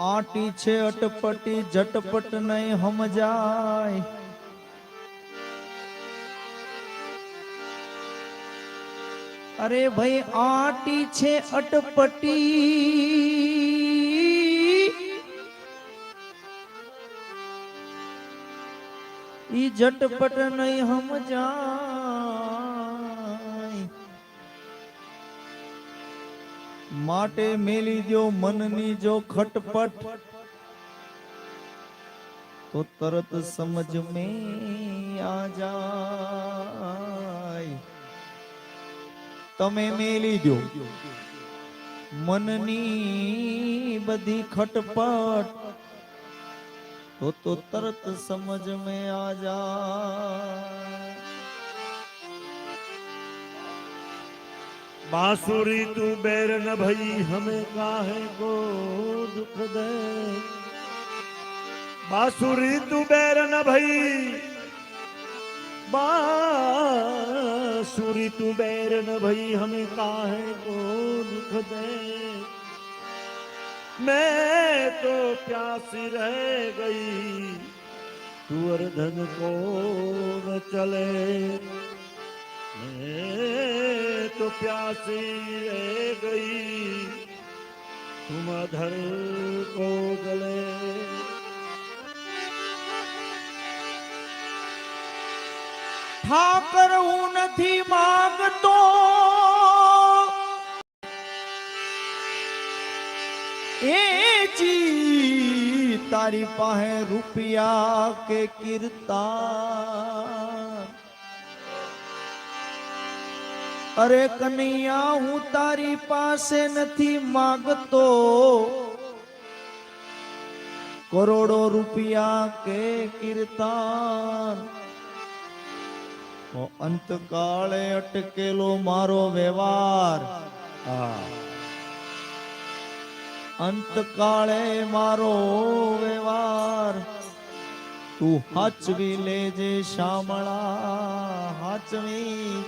आटी छे अटपटी झटपट नहीं हम जाए અરે ભાઈ આટી છે અટપટી ઈ ઝટપટ નહીં સમજાય માટે મેલી દો મનની જો ખટપટ તો તરત સમજ में આ જાય તમે મેલી દો મનની બધી ખટપટ તો તો તરત સમજ में આ જાય बांसुरी तू बैर न भई हमें काहे को दुख दे बांसुरी तू बैर न भई बांसुरी तू बैर न भई, हमें काहे को दुख दे मैं तो प्यासी रह गई, तू अर्धन को न चले। मैं तो प्यासी रह गई, तुम अधर को गले। ઠાકર હું નથી માગતો એ જી તારી પાસે રૂપિયા કે કીર્તા અરે કનૈયા હું તારી પાસે નથી માગતો કરોડો રૂપિયા કે કીર્તન તો અંત કાળે અટકેલો મારો વ્યવહાર. અંત કાળે મારો વ્યવહાર. તું હાચવી લેજે શામળા હાચવી.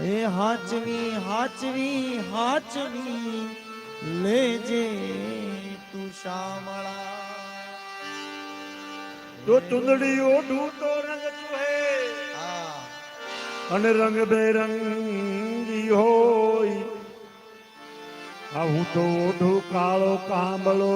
એ હાચવી હાચવી હાચવી. લેજે તું શામળા. તો ચુંદડીઓ ઢૂંઢો રંગ ચુહે અને રંગ બેરંગી હોય. આ હું તો ઓઢું કાળો કાંબળો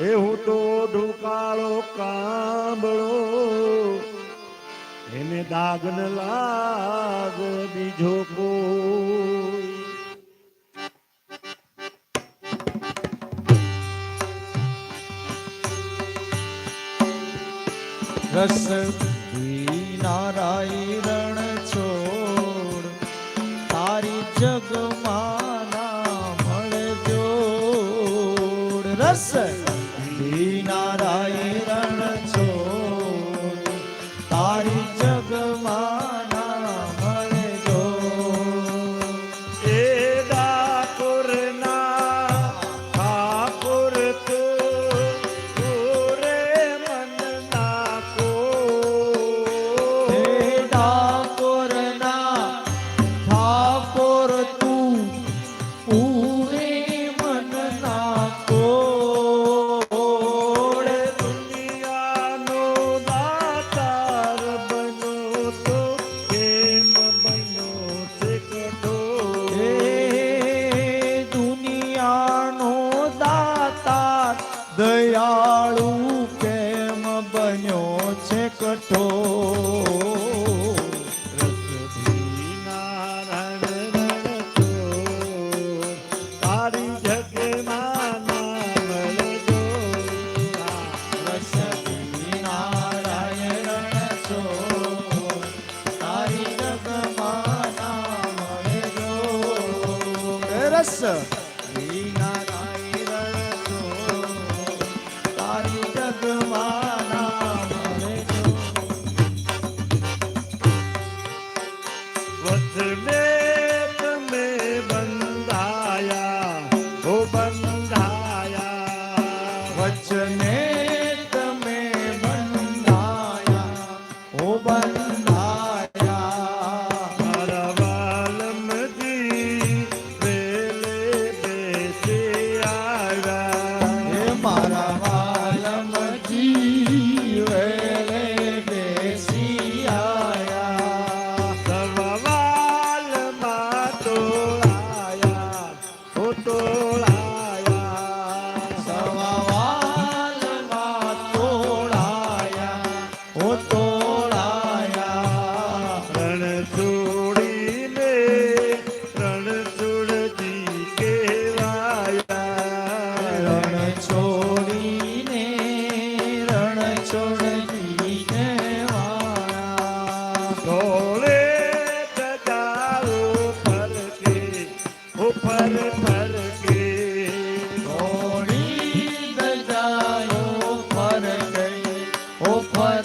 એ હું તો ઓઢું કાળો કાંબળો. એને દાગ ન લાગ બીજો કોઈ. રસ નારાયણ છોડ તારી જગમાં ના મળજો રસ! ऊपर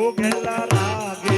ભોગેલા લાગે.